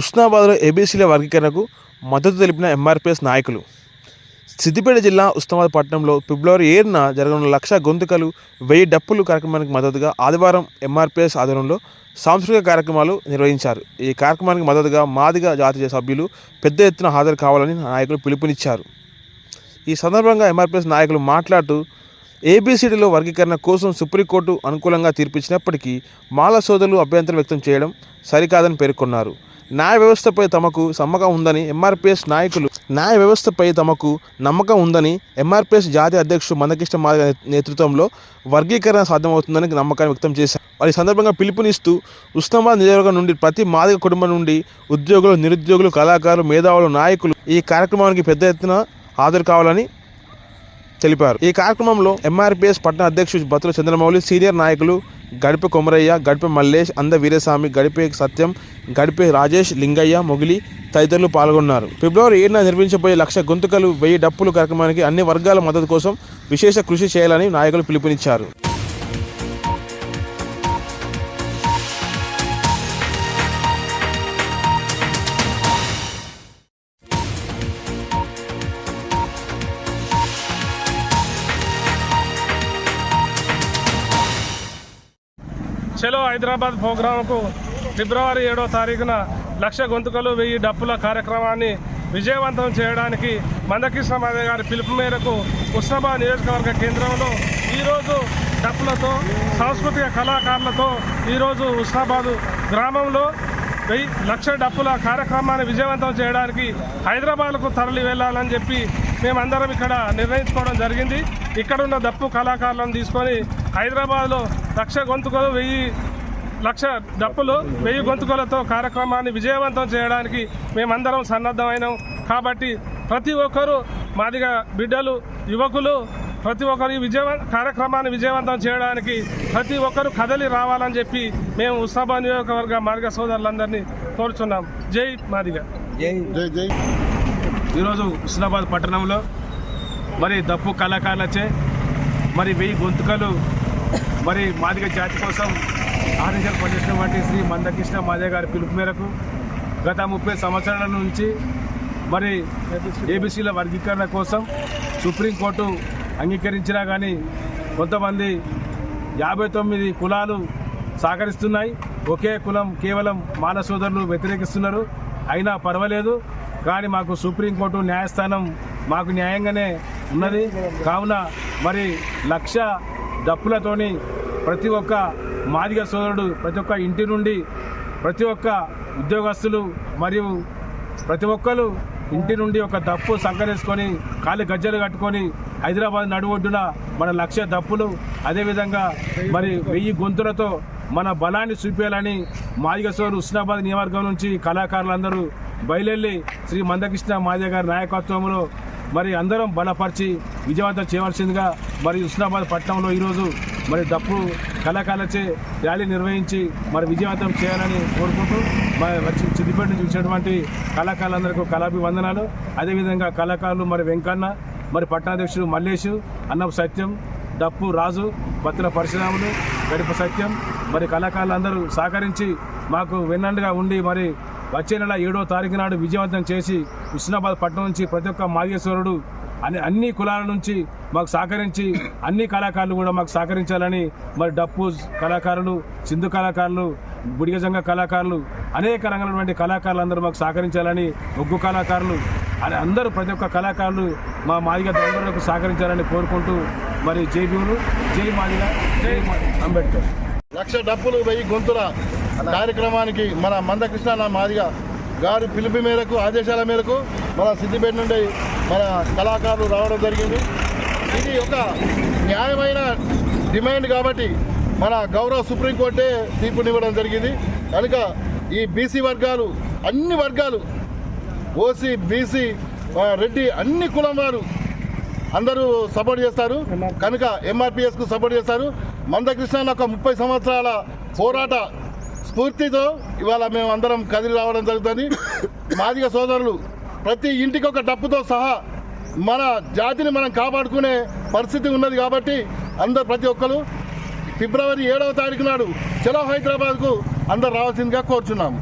ఉస్నాబాద్లో ఏబీసీల వర్గీకరణకు మద్దతు తెలిపిన ఎంఆర్పిఎస్ నాయకులు. సిద్దిపేట జిల్లా ఉస్నాబాద్ పట్టణంలో ఫిబ్రవరి ఏడున జరగనున్న లక్ష గొంతుకలు వెయ్యి డప్పులు కార్యక్రమానికి మద్దతుగా ఆదివారం ఎంఆర్పీఎస్ ఆధ్వర్యంలో సాంస్కృతిక కార్యక్రమాలు నిర్వహించారు. ఈ కార్యక్రమానికి మద్దతుగా మాదిగ జాతీయ సభ్యులు పెద్ద ఎత్తున హాజరు కావాలని నాయకులు పిలుపునిచ్చారు. ఈ సందర్భంగా ఎంఆర్పీఎస్ నాయకులు మాట్లాడుతూ ఏబీసీడీలో వర్గీకరణ కోసం సుప్రీంకోర్టు అనుకూలంగా తీర్పిచ్చినప్పటికీ మాల సోదరులు అభ్యంతరం వ్యక్తం చేయడం సరికాదని పేర్కొన్నారు. న్యాయ వ్యవస్థపై తమకు నమ్మకం ఉందని ఎంఆర్పిఎస్ నాయకులు న్యాయ వ్యవస్థపై తమకు నమ్మకం ఉందని ఎంఆర్పీఎస్ జాతీయ అధ్యక్షుడు మందకృష్ణ మాదిగ నేతృత్వంలో వర్గీకరణ సాధ్యమవుతుందని నమ్మకాన్ని వ్యక్తం చేశారు. వారి సందర్భంగా పిలుపునిస్తూ ఉస్మానాబాద్ నియోజకవర్గం నుండి ప్రతి మాదిగ కుటుంబం నుండి ఉద్యోగులు నిరుద్యోగులు కళాకారులు మేధావులు నాయకులు ఈ కార్యక్రమానికి పెద్ద ఎత్తున హాజరు కావాలని తెలిపారు. ఈ కార్యక్రమంలో ఎంఆర్పిఎస్ పట్టణ అధ్యక్షుడు బతుల చంద్రమౌళి సీనియర్ నాయకులు గడిపే కొమరయ్య గడిపే మల్లేష్ అంద వీరస్వామి గడిపే సత్యం గడిపే రాజేష్ లింగయ్య మొగిలి తదితరులు పాల్గొన్నారు. ఫిబ్రవరి ఏడున నిర్వహించబోయే లక్ష గొంతుకలు వెయ్యి డప్పులు కార్యక్రమానికి అన్ని వర్గాల మద్దతు కోసం విశేష కృషి చేయాలని నాయకులు పిలుపునిచ్చారు. చలో హైదరాబాద్ ప్రోగ్రాంకు ఫిబ్రవరి ఏడో తారీఖున లక్ష గొంతుకలు వెయ్యి డప్పుల కార్యక్రమాన్ని విజయవంతం చేయడానికి మందకృష్ణ మాదయ్య గారి పిలుపు మేరకు ఉస్నాబాద్ నియోజకవర్గ కేంద్రంలో ఈరోజు డప్పులతో సాంస్కృతిక కళాకారులతో ఈరోజు ఉస్నాబాదు గ్రామంలో వెయ్యి లక్ష డప్పుల కార్యక్రమాన్ని విజయవంతం చేయడానికి హైదరాబాద్కు తరలి వెళ్ళాలని చెప్పి మేమందరం ఇక్కడ నిర్ణయించుకోవడం జరిగింది. ఇక్కడ ఉన్న డప్పు కళాకారులను తీసుకొని హైదరాబాద్లో లక్ష గొంతుకలు వెయ్యి లక్ష డప్పులు వెయ్యి గొంతుకలతో కార్యక్రమాన్ని విజయవంతం చేయడానికి మేమందరం సన్నద్ధమైనాం. కాబట్టి ప్రతి ఒక్కరూ మాదిగా బిడ్డలు యువకులు ప్రతి ఒక్కరు ఈ విజయవ కార్యక్రమాన్ని విజయవంతం చేయడానికి ప్రతి ఒక్కరూ కదలి రావాలని చెప్పి మేము ఉస్మాబాద్ నియోజకవర్గ మార్గ సోదరులందరినీ కోరుచున్నాం. జై మాదిగా. జై. జై ఈరోజు హుస్నాబాద్ పట్టణంలో మరి దప్పు కళాకారులచే మరి వెయ్యి గొంతుకలు మరి మాదిగ జాతి కోసం ఆర్ఎస్ఎల్ పనిచేసినటువంటి శ్రీ మందకృష్ణ మాదే గారి పిలుపు మేరకు గత ముప్పై సంవత్సరాల నుంచి మరి ఏబీసీల వర్గీకరణ కోసం సుప్రీంకోర్టు అంగీకరించినా కానీ కొంతమంది యాభై తొమ్మిది కులాలు సహకరిస్తున్నాయి. ఒకే కులం కేవలం మాల సోదరులు వ్యతిరేకిస్తున్నారు. అయినా పర్వాలేదు. కానీ మాకు సుప్రీంకోర్టు న్యాయస్థానం మాకు న్యాయంగానే ఉన్నది. కావున మరి లక్ష డప్పులతోని ప్రతి ఒక్క మాదిగ సోదరుడు ప్రతి ఒక్క ఇంటి నుండి ప్రతి ఒక్క ఉద్యోగస్తులు మరియు ప్రతి ఒక్కరు ఇంటి నుండి ఒక దప్పు సంకరేసుకొని కాలి గజ్జలు కట్టుకొని హైదరాబాద్ నడువొడ్డున మన లక్ష దప్పులు అదేవిధంగా మరి వెయ్యి గొంతులతో మన బలాన్ని చూపించాలని మాదిగ సోరు ఉస్నాబాద్ నియోజకవర్గం నుంచి కళాకారులందరూ బయలుదేరి శ్రీ మందకృష్ణ మాదిగ గారి నాయకత్వంలో మరి అందరం బలపరిచి విజయవంతం చేయవలసిందిగా మరి ఉస్నాబాద్ పట్టణంలో ఈరోజు మరి డప్పు కళాకారులచే ర్యాలీ నిర్వహించి మరి విజయవంతం చేయాలని కోరుకుంటూ మరి వచ్చి సిద్దిపేట నుంచి వచ్చినటువంటి కళాకారులందరికీ కళాభివందనాలు. అదేవిధంగా కళాకారులు మరి వెంకన్న మరి పట్టణాధ్యక్షుడు మల్లేషు అన్నపు సత్యం డప్పు రాజు పత్ర పరశురాములు గడిప సత్యం మరి కళాకారులందరూ సహకరించి మాకు వెన్నండుగా ఉండి మరి వచ్చే నెల ఏడో తారీఖు నాడు విజయవంతం చేసి హుస్నాబాద్ పట్టణం నుంచి ప్రతి ఒక్క మాగేశ్వరుడు అన్ని అన్ని కులాల నుంచి మాకు సహకరించి అన్ని కళాకారులు కూడా మాకు సహకరించాలని మరి డప్పు కళాకారులు సింధు కళాకారులు బుడిగజంగ కళాకారులు అనేక రంగమైనటువంటి కళాకారులు అందరూ మాకు సహకరించాలని ఒగ్గు కళాకారులు అని అందరూ ప్రతి ఒక్క కళాకారులు మా మాదిగ దండలకు సహకరించాలని కోరుకుంటూ మరి జై భీములు జై మాదిగ జై అంబేద్కర్. లక్ష డప్పులు వెయ్యి గొంతుల కార్యక్రమానికి మన మందకృష్ణ మాదిగా గారి పిలుపు మేరకు ఆదేశాల మేరకు మన సిద్దిపేట నుండి మన కళాకారులు రావడం జరిగింది. ఇది ఒక న్యాయమైన డిమాండ్ కాబట్టి మన గౌరవ సుప్రీంకోర్టే తీర్పునివ్వడం జరిగింది. కనుక ఈ బీసీ వర్గాలు అన్ని వర్గాలు ఓసీ బీసీ రెడ్డి అన్ని కులం వారు అందరూ సపోర్ట్ చేస్తారు. కనుక ఎంఆర్పిఎస్కు సపోర్ట్ చేస్తారు. మందకృష్ణ ఒక ముప్పై సంవత్సరాల పోరాట స్ఫూర్తితో ఇవాళ మేము అందరం కదిలి రావడం జరుగుతుంది. మాదిగ సోదరులు ప్రతి ఇంటికి ఒక డప్పుతో సహా మన జాతిని మనం కాపాడుకునే పరిస్థితి ఉన్నది కాబట్టి అందరు ప్రతి ఒక్కరు ఫిబ్రవరి ఏడవ తారీఖు నాడు చలో హైదరాబాద్కు అందరు రావాల్సిందిగా కోరుచున్నాము.